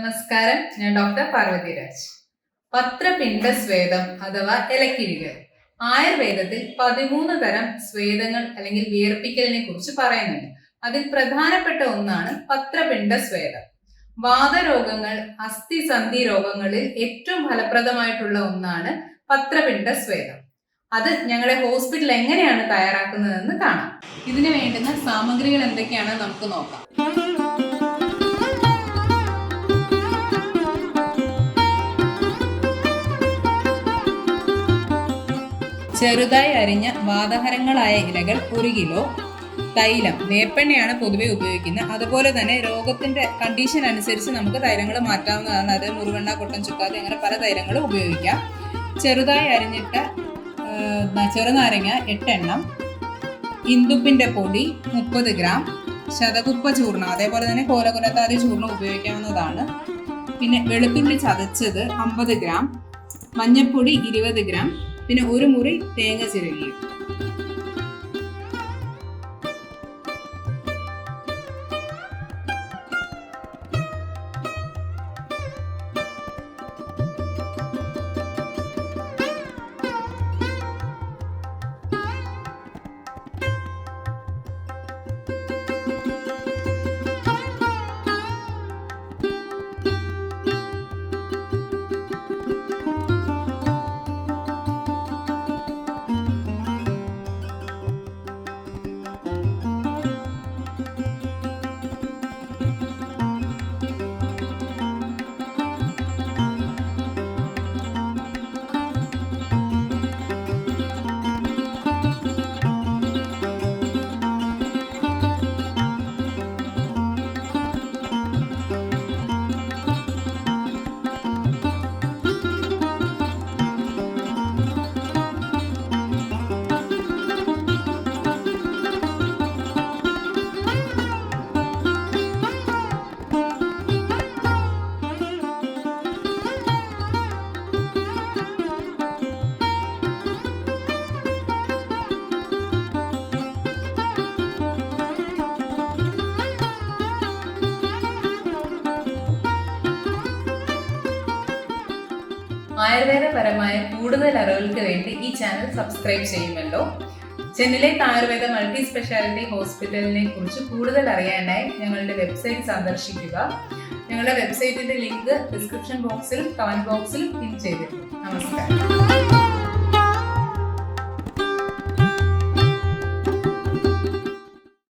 നമസ്കാരം. ഞാൻ ഡോക്ടർ പാർവതിരാജ്. രാജ് പത്രപിണ്ഡ സ്വേദം അഥവാ ഇലക്കിഴികൾ ആയുർവേദത്തിൽ പതിമൂന്ന് തരം സ്വേദങ്ങൾ അല്ലെങ്കിൽ വിയർപ്പിക്കലിനെ കുറിച്ച് പറയുന്നുണ്ട്. അതിൽ പ്രധാനപ്പെട്ട ഒന്നാണ് പത്രപിണ്ഡ സ്വേദം. വാതരോഗങ്ങൾ അസ്ഥിസന്ധി രോഗങ്ങളിൽ ഏറ്റവും ഫലപ്രദമായിട്ടുള്ള ഒന്നാണ് പത്രപിണ്ഡ സ്വേദം. അത് ഞങ്ങളുടെ ഹോസ്പിറ്റൽ എങ്ങനെയാണ് തയ്യാറാക്കുന്നതെന്ന് കാണാം. ഇതിന് വേണ്ടുന്ന സാമഗ്രികൾ എന്തൊക്കെയാണെന്ന് നമുക്ക് നോക്കാം. ചെറുതായി അരിഞ്ഞ വാതഹരങ്ങളായ ഇലകൾ ഒരു കിലോ. തൈലം വേപ്പെണ്ണയാണ് പൊതുവെ ഉപയോഗിക്കുന്നത്. അതുപോലെ തന്നെ രോഗത്തിന്റെ കണ്ടീഷൻ അനുസരിച്ച് നമുക്ക് തൈലങ്ങൾ മാറ്റാവുന്നതാണ്. അത് മുറിവെണ്ണ കൊട്ടൻ ചുക്കാതെ അങ്ങനെ പല തൈലങ്ങളും ഉപയോഗിക്കാം. ചെറുതായി അരിഞ്ഞിട്ട ചെറുനാരങ്ങ എട്ടെണ്ണം. ഇന്ദുപ്പിന്റെ പൊടി മുപ്പത് ഗ്രാം. ശതകുപ്പ ചൂർണം അതേപോലെ തന്നെ കോലകുലത്താതി ചൂർണം ഉപയോഗിക്കാവുന്നതാണ്. പിന്നെ വെളുത്തുള്ളി ചതച്ചത് അമ്പത് ഗ്രാം. മഞ്ഞൾപ്പൊടി ഇരുപത് ഗ്രാം. പിന്നെ ഒരു മുറി തേങ്ങ ചിരകിയും. ആയുർവേദപരമായ കൂടുതൽ അറിവുകൾക്ക് വേണ്ടി ഈ ചാനൽ സബ്സ്ക്രൈബ് ചെയ്യുമല്ലോ. ചെന്നിലെ ആയുർവേദ മൾട്ടി സ്പെഷ്യാലിറ്റി ഹോസ്പിറ്റലിനെ കുറിച്ച് കൂടുതൽ അറിയാനായി ഞങ്ങളുടെ വെബ്സൈറ്റ് സന്ദർശിക്കുക. ഞങ്ങളുടെ വെബ്സൈറ്റിന്റെ ലിങ്ക് ഡിസ്ക്രിപ്ഷൻ ബോക്സിൽ കമന്റ് ബോക്സിൽ പിൻ ചെയ്തിട്ടുണ്ട്. നമസ്കാരം.